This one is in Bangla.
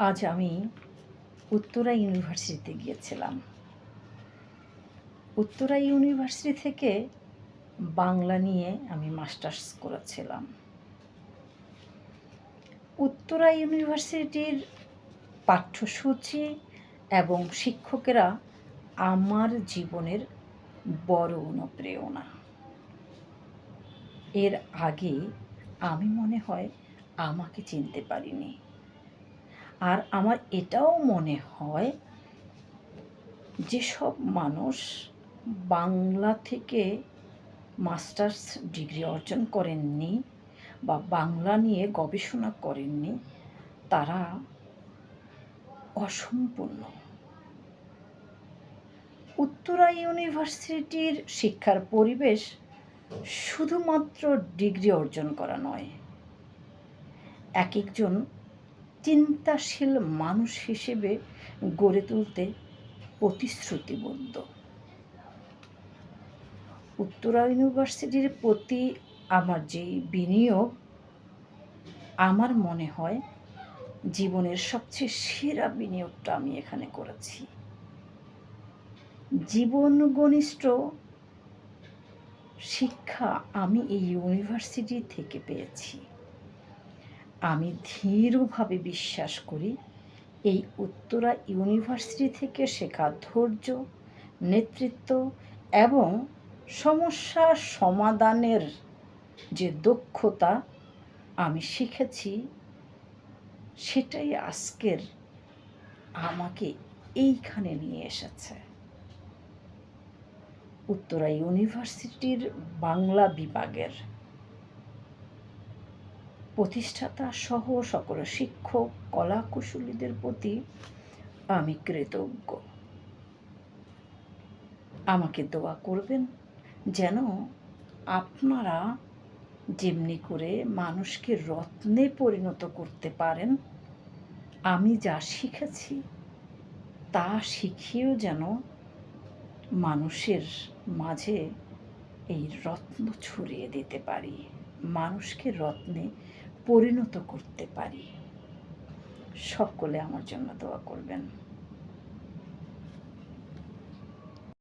আজ আমি উত্তরা ইউনিভার্সিটিতে গিয়েছিলাম। উত্তরা ইউনিভার্সিটি থেকে বাংলা নিয়ে আমি মাস্টার্স করেছিলাম। উত্তরা ইউনিভার্সিটির পাঠ্যসূচি এবং শিক্ষকেরা আমার জীবনের বড় অনুপ্রেরণা। এর আগে আমি মনে হয় আমাকে চিনতে পারিনি। আর আমার এটাও মনে হয় যেসব মানুষ বাংলা থেকে মাস্টার্স ডিগ্রি অর্জন করেননি বা বাংলা নিয়ে গবেষণা করেননি, তারা অসম্পূর্ণ। উত্তরা ইউনিভার্সিটির শিক্ষার পরিবেশ শুধুমাত্র ডিগ্রি অর্জন করা নয়, এক একজন চিন্তাশীল মানুষ হিসেবে গড়ে তুলতে প্রতিশ্রুতিবদ্ধ। উত্তরা ইউনিভার্সিটির প্রতি আমার যে বিনিয়োগ, আমার মনে হয় জীবনের সবচেয়ে সেরা বিনিয়োগটা আমি এখানে করেছি। জীবন ঘনিষ্ঠ শিক্ষা আমি এই ইউনিভার্সিটি থেকে পেয়েছি। আমি ধীরভাবে বিশ্বাস করি, এই উত্তরা ইউনিভার্সিটি থেকে শেখা ধৈর্য, নেতৃত্ব এবং সমস্যা সমাধানের যে দক্ষতা আমি শিখেছি, সেটাই আজকের আমাকে এইখানে নিয়ে এসেছে। উত্তরা ইউনিভার্সিটির বাংলা বিভাগের প্রতিষ্ঠাতা সহ সকল শিক্ষক, কলাকুশলীদের প্রতি আমি কৃতজ্ঞ। আমাকে দোয়া করবেন যেন আপনারা যেমনি করে মানুষকে রত্নে পরিণত করতে পারেন, আমি যা শিখেছি তা শিখিয়েও যেন মানুষের মাঝে এই রত্ন ছড়িয়ে দিতে পারি। মানুষকে রত্নে পরিণত করতে পারি। সকলে আমার জন্য দোয়া করবেন।